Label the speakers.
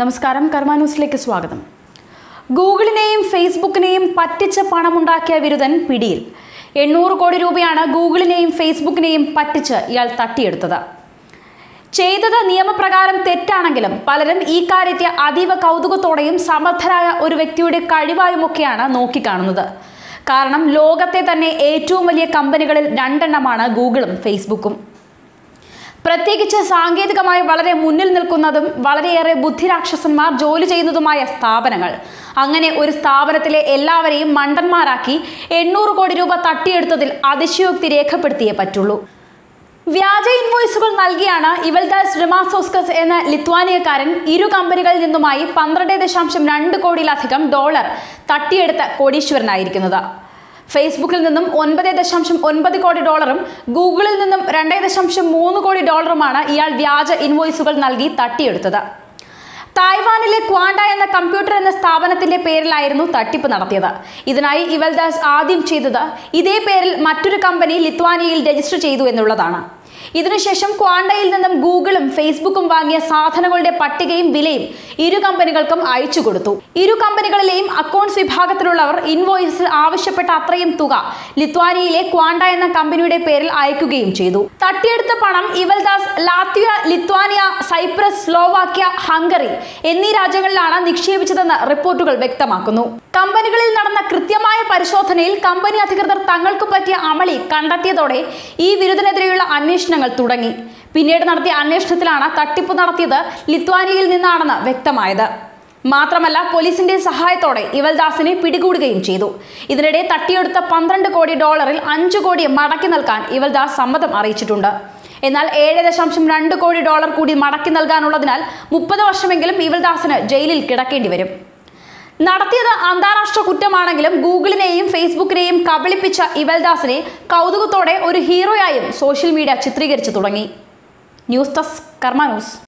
Speaker 1: നമസ്കാരം കർമ്മ ന്യൂസിലേക്ക് സ്വാഗതം. ഗൂഗിളിനെയും ഫേസ്ബുക്കിനെയും പറ്റിച്ച് പണമുണ്ടാക്കിയ വിരുദ്ധൻ പിടിയിൽ. എണ്ണൂറ് കോടി രൂപയാണ് ഗൂഗിളിനെയും ഫേസ്ബുക്കിനെയും പറ്റിച്ച് ഇയാൾ തട്ടിയെടുത്തത്. ചെയ്തത് നിയമപ്രകാരം തെറ്റാണെങ്കിലും പലരും ഈ കാര്യത്തെ അതീവ കൗതുകത്തോടെയും സമർത്ഥരായ ഒരു വ്യക്തിയുടെ കഴിവായുമൊക്കെയാണ് നോക്കിക്കാണുന്നത്. കാരണം ലോകത്തെ തന്നെ ഏറ്റവും വലിയ കമ്പനികളിൽ രണ്ടെണ്ണമാണ് ഗൂഗിളും ഫേസ്ബുക്കും. പ്രത്യേകിച്ച് സാങ്കേതികമായി വളരെ മുന്നിൽ നിൽക്കുന്നതും വളരെയേറെ ബുദ്ധിരാക്ഷസന്മാർ ജോലി ചെയ്യുന്നതുമായ സ്ഥാപനങ്ങൾ. അങ്ങനെ ഒരു സ്ഥാപനത്തിലെ എല്ലാവരെയും മണ്ടന്മാരാക്കി എണ്ണൂറ് കോടി രൂപ തട്ടിയെടുത്തതിൽ അതിശയോക്തി രേഖപ്പെടുത്തിയേ പറ്റുള്ളൂ. വ്യാജ ഇൻവോയ്സുകൾ നൽകിയാണ് ഇവൽദാസ് റിമാസോസ്കസ് എന്ന ലിത്വാനിയക്കാരൻ ഇരു കമ്പനികളിൽ നിന്നുമായി പന്ത്രണ്ട് ദശാംശം രണ്ട് കോടിയിലധികം ഡോളർ തട്ടിയെടുത്ത കോടീശ്വരനായിരിക്കുന്നത്. ഫേസ്ബുക്കിൽ നിന്നും ഒൻപത് ദശാംശം ഒൻപത് കോടി ഡോളറും ഗൂഗിളിൽ നിന്നും രണ്ട് ദശാംശം മൂന്ന് കോടി ഡോളറുമാണ് ഇയാൾ വ്യാജ ഇൻവോയ്സുകൾ നൽകി തട്ടിയെടുത്തത്. തായ്വാനിലെ ക്വാണ്ട എന്ന കമ്പ്യൂട്ടർ എന്ന സ്ഥാപനത്തിന്റെ പേരിലായിരുന്നു തട്ടിപ്പ് നടത്തിയത്. ഇതിനായി ഇവൽദാസ് ആദ്യം ചെയ്തത് ഇതേ പേരിൽ മറ്റൊരു കമ്പനി ലിത്വാനിയയിൽ രജിസ്റ്റർ ചെയ്തു എന്നുള്ളതാണ്. ഇതിനുശേഷം ക്വാണ്ടയിൽ നിന്നും ഗൂഗിളും ഫേസ്ബുക്കും വാങ്ങിയ സാധനങ്ങളുടെ പട്ടികയും വിലയും ഇരു കമ്പനികൾക്കും അയച്ചു കൊടുത്തു. ഇരു കമ്പനികളിലെയും അക്കൗണ്ട്സ് വിഭാഗത്തിലുള്ളവർ ഇൻവോയ്സിൽ ആവശ്യപ്പെട്ട അത്രയും തുക ലിത്വാനിയയിലെ ക്വാണ്ട എന്ന കമ്പനിയുടെ പേരിൽ അയക്കുകയും ചെയ്തു. തട്ടിയെടുത്ത പണം Evaldas Latvia Lithuania Cyprus Slovakia Hungary എന്നീ രാജ്യങ്ങളിലാണ് നിക്ഷേപിച്ചതെന്ന് റിപ്പോർട്ടുകൾ വ്യക്തമാക്കുന്നു. കമ്പനികളിൽ നടന്ന കൃത്യമായ പരിശോധനയിൽ കമ്പനി അധികൃതർ തങ്ങൾക്ക് പറ്റിയ അമളി കണ്ടെത്തിയതോടെ ഈ വിരുദ്ധനെതിരെയുള്ള അന്വേഷണങ്ങൾ തുടങ്ങി. പിന്നീട് നടത്തിയ അന്വേഷണത്തിലാണ് തട്ടിപ്പ് നടത്തിയത് ലിത്വാനിയയിൽ നിന്നാണെന്ന് വ്യക്തമായത്. മാത്രമല്ല പോലീസിന്റെ സഹായത്തോടെ ഇവൽദാസിനെ പിടികൂടുകയും ചെയ്തു. ഇതിനിടെ തട്ടിയെടുത്ത പന്ത്രണ്ട് കോടി ഡോളറിൽ അഞ്ചു കോടി മടക്കി നൽകാൻ ഇവൽദാസ് സമ്മതം അറിയിച്ചിട്ടുണ്ട്. എന്നാൽ ഏഴ് ദശാംശം രണ്ട് കോടി ഡോളർ കൂടി മടക്കി നൽകാനുള്ളതിനാൽ മുപ്പത് വർഷമെങ്കിലും ഇവൽദാസിന് ജയിലിൽ കിടക്കേണ്ടി വരും. നടത്തിയത് അന്താരാഷ്ട്ര കുറ്റമാണെങ്കിലും ഗൂഗിളിനെയും ഫേസ്ബുക്കിനെയും കബളിപ്പിച്ച ഇവൽദാസിനെ കൗതുകത്തോടെ ഒരു ഹീറോയായും സോഷ്യൽ മീഡിയ ചിത്രീകരിച്ചു തുടങ്ങി. ന്യൂസ് ഡെസ്ക് കർമ്മ ന്യൂസ്